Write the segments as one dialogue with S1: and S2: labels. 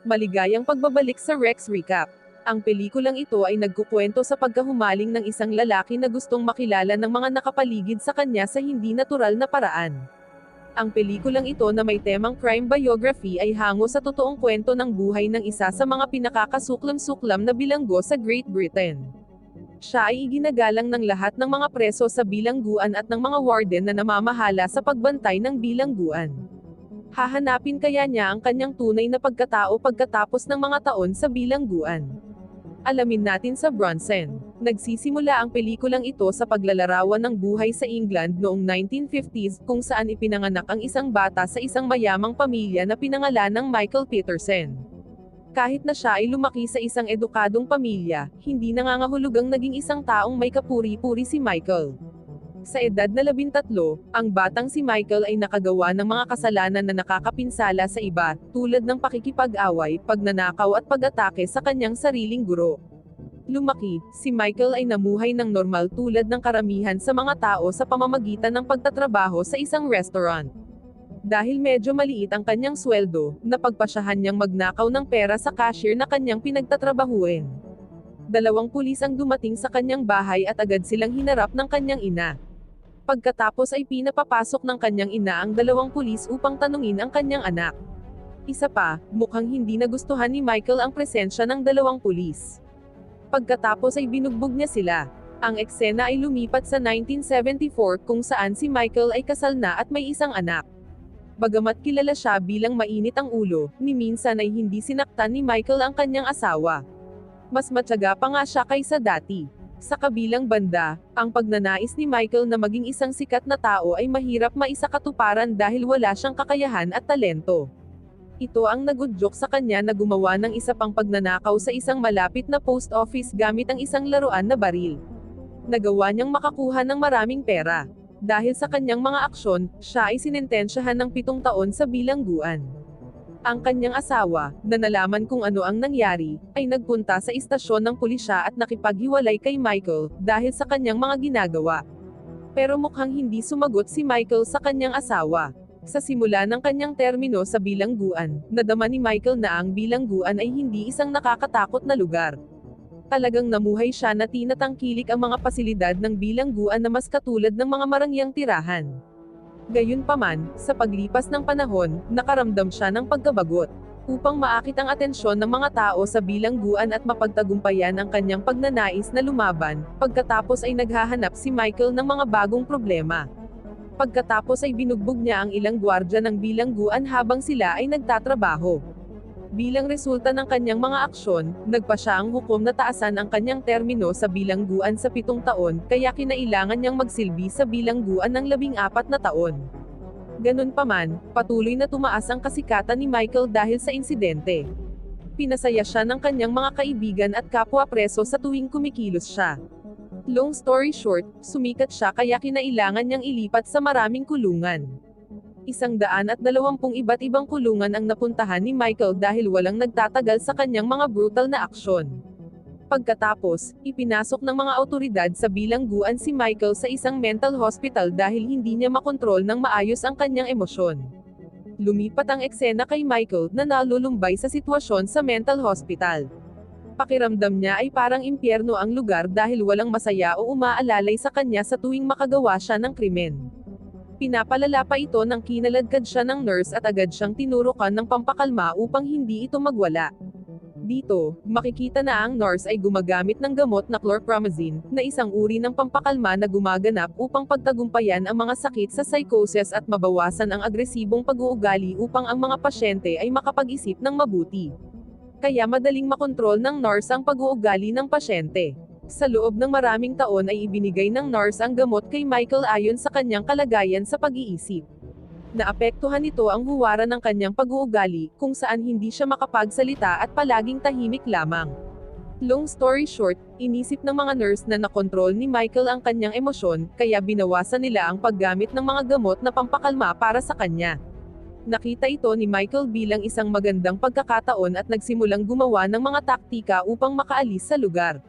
S1: Maligayang pagbabalik sa Rex Recap. Ang pelikulang ito ay nagkukwento sa pagkahumaling ng isang lalaki na gustong makilala ng mga nakapaligid sa kanya sa hindi natural na paraan. Ang pelikulang ito na may temang crime biography ay hango sa totoong kwento ng buhay ng isa sa mga pinakakasuklam-suklam na bilanggo sa Great Britain. Siya ay iginagalang ng lahat ng mga preso sa bilangguan at ng mga warden na namamahala sa pagbantay ng bilangguan. Hahanapin kaya niya ang kanyang tunay na pagkatao pagkatapos ng mga taon sa bilangguan. Alamin natin sa Bronson. Nagsisimula ang pelikulang ito sa paglalarawan ng buhay sa England noong 1950s kung saan ipinanganak ang isang bata sa isang mayamang pamilya na pinangalan ng Michael Peterson. Kahit na siya ay lumaki sa isang edukadong pamilya, hindi nangangahulugang naging isang taong may kapuri-puri si Michael. Sa edad na labintatlo, ang batang si Michael ay nakagawa ng mga kasalanan na nakakapinsala sa iba, tulad ng pakikipag-away, pagnanakaw at pag-atake sa kanyang sariling guro. Lumaki, si Michael ay namuhay ng normal tulad ng karamihan sa mga tao sa pamamagitan ng pagtatrabaho sa isang restaurant. Dahil medyo maliit ang kanyang sweldo, napagpasyahan niyang magnakaw ng pera sa cashier na kanyang pinagtatrabahuin. Dalawang pulis ang dumating sa kanyang bahay at agad silang hinarap ng kanyang ina. Pagkatapos ay pinapapasok ng kanyang ina ang dalawang pulis upang tanungin ang kanyang anak. Isa pa, mukhang hindi nagustuhan ni Michael ang presensya ng dalawang pulis. Pagkatapos ay binugbog niya sila. Ang eksena ay lumipat sa 1974 kung saan si Michael ay kasal na at may isang anak. Bagamat kilala siya bilang mainit ang ulo, ni minsan ay hindi sinaktan ni Michael ang kanyang asawa. Mas matyaga pa nga siya kaysa dati. Sa kabilang banda, ang pagnanais ni Michael na maging isang sikat na tao ay mahirap maisakatuparan dahil wala siyang kakayahan at talento. Ito ang nagudyok sa kanya na gumawa ng isa pang pagnanakaw sa isang malapit na post office gamit ang isang laruan na baril. Nagawa niyang makakuha ng maraming pera. Dahil sa kanyang mga aksyon, siya ay sinintensyahan ng pitong taon sa bilangguan. Ang kanyang asawa, na nalaman kung ano ang nangyari, ay nagpunta sa istasyon ng pulisya at nakipaghiwalay kay Michael, dahil sa kanyang mga ginagawa. Pero mukhang hindi sumagot si Michael sa kanyang asawa. Sa simula ng kanyang termino sa bilangguan, nadama ni Michael na ang bilangguan ay hindi isang nakakatakot na lugar. Talagang namuhay siya na tinatangkilik ang mga pasilidad ng bilangguan na mas katulad ng mga marangyang tirahan. Gayunpaman, sa paglipas ng panahon, nakaramdam siya ng pagkabagot. Upang maakit ang atensyon ng mga tao sa bilangguan at mapagtagumpayan ang kanyang pagnanais na lumaban, pagkatapos ay naghahanap si Michael ng mga bagong problema. Pagkatapos ay binugbog niya ang ilang gwardya ng bilangguan habang sila ay nagtatrabaho. Bilang resulta ng kanyang mga aksyon, nagpa siya ang hukom na taasan ang kanyang termino sa bilangguan sa pitong taon, kaya kinailangan niyang magsilbi sa bilangguan ng labing apat na taon. Ganun pa man, patuloy na tumaas ang kasikatan ni Michael dahil sa insidente. Pinasaya siya ng kanyang mga kaibigan at kapwa preso sa tuwing kumikilos siya. Long story short, sumikat siya kaya kinailangan niyang ilipat sa maraming kulungan. Isang daan at dalawampung iba't ibang kulungan ang napuntahan ni Michael dahil walang nagtatagal sa kanyang mga brutal na aksyon. Pagkatapos, ipinasok ng mga autoridad sa bilangguan si Michael sa isang mental hospital dahil hindi niya makontrol ng maayos ang kanyang emosyon. Lumipat ang eksena kay Michael na nalulumbay sa sitwasyon sa mental hospital. Pakiramdam niya ay parang impyerno ang lugar dahil walang masaya o umaalalay sa kanya sa tuwing makagawa siya ng krimen. Pinapalala pa ito ng kinaladkad siya ng nurse at agad siyang tinurukan ng pampakalma upang hindi ito magwala. Dito, makikita na ang nurse ay gumagamit ng gamot na chlorpromazine, na isang uri ng pampakalma na gumaganap upang pagtagumpayan ang mga sakit sa psychosis at mabawasan ang agresibong pag-uugali upang ang mga pasyente ay makapag-isip ng mabuti. Kaya madaling makontrol ng nurse ang pag-uugali ng pasyente. Sa loob ng maraming taon ay ibinigay ng nurse ang gamot kay Michael ayon sa kanyang kalagayan sa pag-iisip. Naapektuhan nito ang huwara ng kanyang pag-uugali, kung saan hindi siya makapagsalita at palaging tahimik lamang. Long story short, inisip ng mga nurse na nakontrol ni Michael ang kanyang emosyon, kaya binawasan nila ang paggamit ng mga gamot na pampakalma para sa kanya. Nakita ito ni Michael bilang isang magandang pagkakataon at nagsimulang gumawa ng mga taktika upang makaalis sa lugar.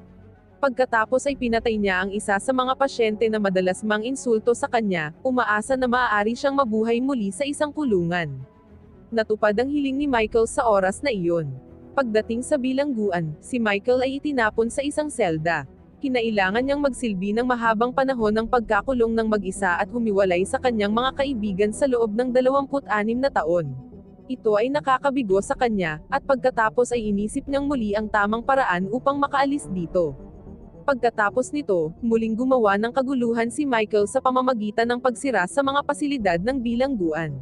S1: Pagkatapos ay pinatay niya ang isa sa mga pasyente na madalas mang insulto sa kanya, umaasa na maaari siyang mabuhay muli sa isang kulungan. Natupad ang hiling ni Michael sa oras na iyon. Pagdating sa bilangguan, si Michael ay itinapon sa isang selda. Kinailangan niyang magsilbi ng mahabang panahon ng pagkakulong ng mag-isa at humiwalay sa kanyang mga kaibigan sa loob ng 26 na taon. Ito ay nakakabigo sa kanya, at pagkatapos ay inisip niyang muli ang tamang paraan upang makaalis dito. Pagkatapos nito, muling gumawa ng kaguluhan si Michael sa pamamagitan ng pagsira sa mga pasilidad ng bilangguan.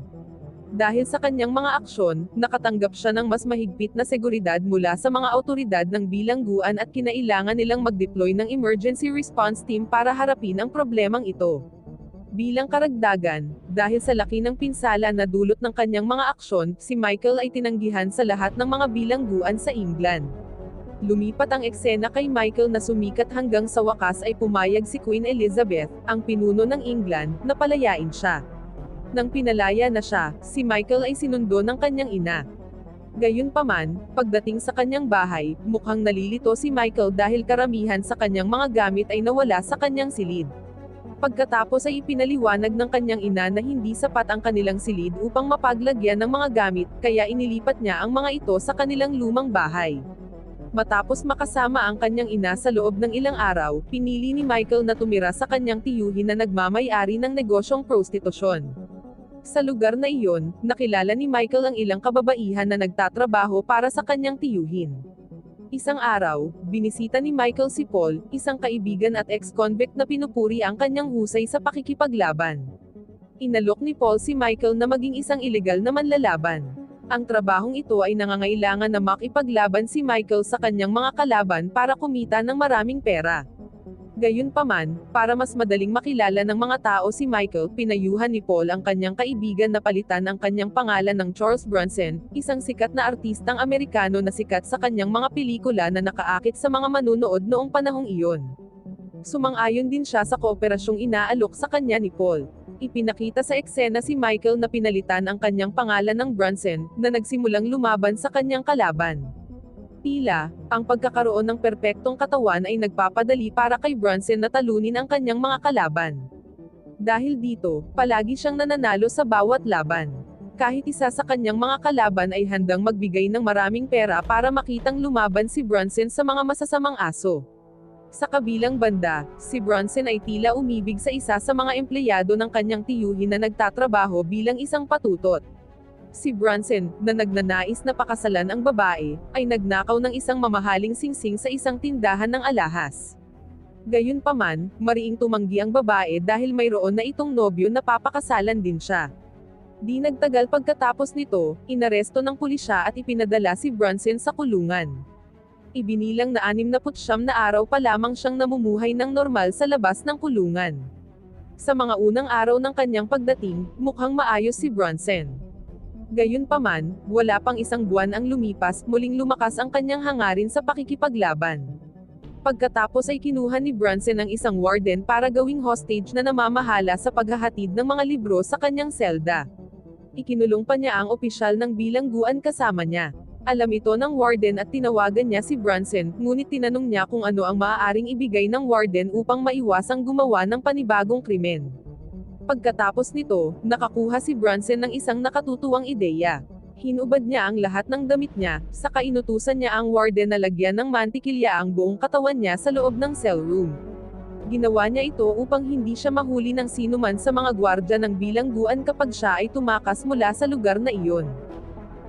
S1: Dahil sa kanyang mga aksyon, nakatanggap siya ng mas mahigpit na seguridad mula sa mga autoridad ng bilangguan at kinailangan nilang mag-deploy ng emergency response team para harapin ang problemang ito. Bilang karagdagan, dahil sa laki ng pinsala na dulot ng kanyang mga aksyon, si Michael ay tinanggihan sa lahat ng mga bilangguan sa England. Lumipat ang eksena kay Michael na sumikat hanggang sa wakas ay pumayag si Queen Elizabeth, ang pinuno ng England, na palayain siya. Nang pinalaya na siya, si Michael ay sinundo ng kanyang ina. Gayunpaman, pagdating sa kanyang bahay, mukhang nalilito si Michael dahil karamihan sa kanyang mga gamit ay nawala sa kanyang silid. Pagkatapos ay ipinaliwanag ng kanyang ina na hindi sapat ang kanilang silid upang mapaglagyan ng mga gamit, kaya inilipat niya ang mga ito sa kanilang lumang bahay. Matapos makasama ang kanyang ina sa loob ng ilang araw, pinili ni Michael na tumira sa kanyang tiyuhin na nagmamay-ari ng negosyong prostitusyon. Sa lugar na iyon, nakilala ni Michael ang ilang kababaihan na nagtatrabaho para sa kanyang tiyuhin. Isang araw, binisita ni Michael si Paul, isang kaibigan at ex-convict na pinupuri ang kanyang husay sa pakikipaglaban. Inalok ni Paul si Michael na maging isang ilegal na manlalaban. Ang trabahong ito ay nangangailangan na makipaglaban si Michael sa kanyang mga kalaban para kumita ng maraming pera. Gayunpaman, para mas madaling makilala ng mga tao si Michael, pinayuhan ni Paul ang kanyang kaibigan na palitan ang kanyang pangalan ng Charles Bronson, isang sikat na artistang Amerikano na sikat sa kanyang mga pelikula na nakaakit sa mga manunood noong panahong iyon. Sumang-ayon din siya sa kooperasyong inaalok sa kanya ni Paul. Ipinakita sa eksena si Michael na pinalitan ang kanyang pangalan ng Bronson, na nagsimulang lumaban sa kanyang kalaban. Tila, ang pagkakaroon ng perpektong katawan ay nagpapadali para kay Bronson na talunin ang kanyang mga kalaban. Dahil dito, palagi siyang nananalo sa bawat laban. Kahit isa sa kanyang mga kalaban ay handang magbigay ng maraming pera para makitang lumaban si Bronson sa mga masasamang aso. Sa kabilang banda, si Bronson ay tila umibig sa isa sa mga empleyado ng kanyang tiyuhin na nagtatrabaho bilang isang patutot. Si Bronson, na nagnanais na pakasalan ang babae, ay nagnakaw ng isang mamahaling singsing sa isang tindahan ng alahas. Gayunpaman, mariing tumanggi ang babae dahil mayroon na itong nobyo na papakasalan din siya. Di nagtagal pagkatapos nito, inaresto ng pulisya at ipinadala si Bronson sa kulungan. Ibinilang na 69 na araw pa lamang siyang namumuhay ng normal sa labas ng kulungan. Sa mga unang araw ng kanyang pagdating, mukhang maayos si Bronson. Gayunpaman, wala pang isang buwan ang lumipas, muling lumakas ang kanyang hangarin sa pakikipaglaban. Pagkatapos ay kinuha ni Brunson ang isang warden para gawing hostage na namamahala sa paghahatid ng mga libro sa kanyang selda. Ikinulong pa niya ang opisyal ng bilangguan kasama niya. Alam ito ng warden at tinawagan niya si Brunson, ngunit tinanong niya kung ano ang maaaring ibigay ng warden upang maiwasang gumawa ng panibagong krimen. Pagkatapos nito, nakakuha si Brunson ng isang nakatutuwang ideya. Hinubad niya ang lahat ng damit niya, saka inutusan niya ang warden na lagyan ng mantikilya ang buong katawan niya sa loob ng cell room. Ginawa niya ito upang hindi siya mahuli ng sinuman sa mga gwardya ng bilangguan kapag siya ay tumakas mula sa lugar na iyon.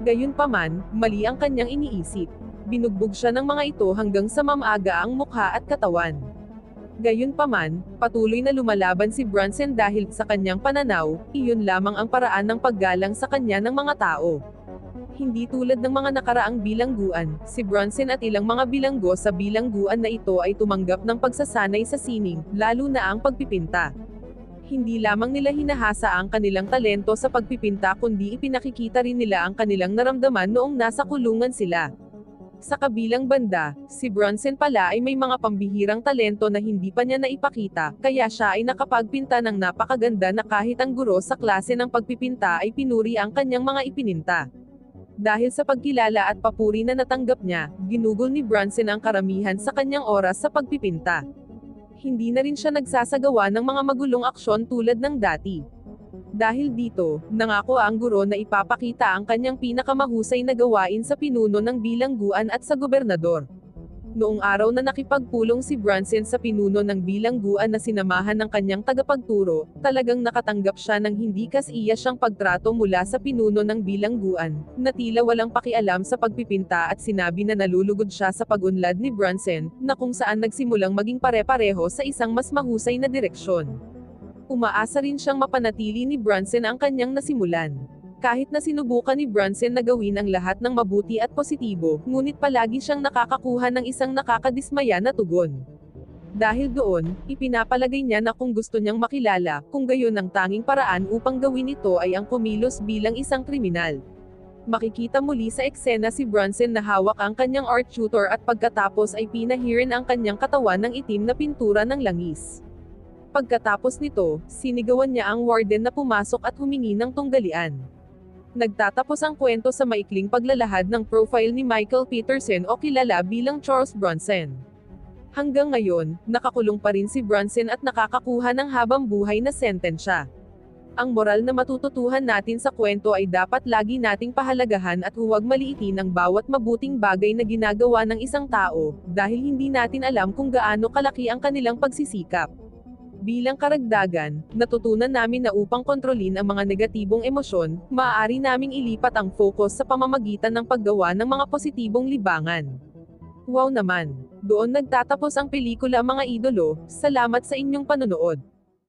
S1: Gayunpaman, mali ang kanyang iniisip. Binugbog siya ng mga ito hanggang sa mamaga ang mukha at katawan. Gayunpaman, patuloy na lumalaban si Brunson dahil sa kanyang pananaw, iyon lamang ang paraan ng paggalang sa kanya ng mga tao. Hindi tulad ng mga nakaraang bilangguan, si Brunson at ilang mga bilanggo sa bilangguan na ito ay tumanggap ng pagsasanay sa sining, lalo na ang pagpipinta. Hindi lamang nila hinahasa ang kanilang talento sa pagpipinta kundi ipinakikita rin nila ang kanilang naramdaman noong nasa kulungan sila. Sa kabilang banda, si Bronson pala ay may mga pambihirang talento na hindi pa niya naipakita, kaya siya ay nakapagpinta ng napakaganda na kahit ang guro sa klase ng pagpipinta ay pinuri ang kanyang mga ipininta. Dahil sa pagkilala at papuri na natanggap niya, ginugol ni Bronson ang karamihan sa kanyang oras sa pagpipinta. Hindi na rin siya nagsasagawa ng mga magulong aksyon tulad ng dati. Dahil dito, nangako ang guro na ipapakita ang kanyang pinakamahusay na gawain sa pinuno ng bilangguan at sa gobernador. Noong araw na nakipagpulong si Brunson sa pinuno ng bilangguan na sinamahan ng kanyang tagapagturo, talagang nakatanggap siya ng hindi kasiya siyang pagtrato mula sa pinuno ng bilangguan, na tila walang pakialam sa pagpipinta at sinabi na nalulugod siya sa pagunlad ni Brunson, na kung saan nagsimulang maging pare-pareho sa isang mas mahusay na direksyon. Umaasa rin siyang mapanatili ni Brunson ang kanyang nasimulan. Kahit na sinubukan ni Brunson na gawin ang lahat ng mabuti at positibo, ngunit palagi siyang nakakakuha ng isang nakakadismaya na tugon. Dahil doon, ipinapalagay niya na kung gusto niyang makilala, kung gayon ang tanging paraan upang gawin ito ay ang kumilos bilang isang kriminal. Makikita muli sa eksena si Brunson na hawak ang kanyang art tutor at pagkatapos ay pinahirin ang kanyang katawan ng itim na pintura ng langis. Pagkatapos nito, sinigawan niya ang warden na pumasok at humingi ng tunggalian. Nagtatapos ang kwento sa maikling paglalahad ng profile ni Michael Peterson o kilala bilang Charles Bronson. Hanggang ngayon, nakakulong pa rin si Bronson at nakakakuha ng habang buhay na sentensya. Ang moral na matututuhan natin sa kwento ay dapat lagi nating pahalagahan at huwag maliitin ang bawat mabuting bagay na ginagawa ng isang tao, dahil hindi natin alam kung gaano kalaki ang kanilang pagsisikap. Bilang karagdagan, natutunan namin na upang kontrolin ang mga negatibong emosyon, maaari naming ilipat ang focus sa pamamagitan ng paggawa ng mga positibong libangan. Wow naman! Doon nagtatapos ang pelikula mga idolo, salamat sa inyong panonood.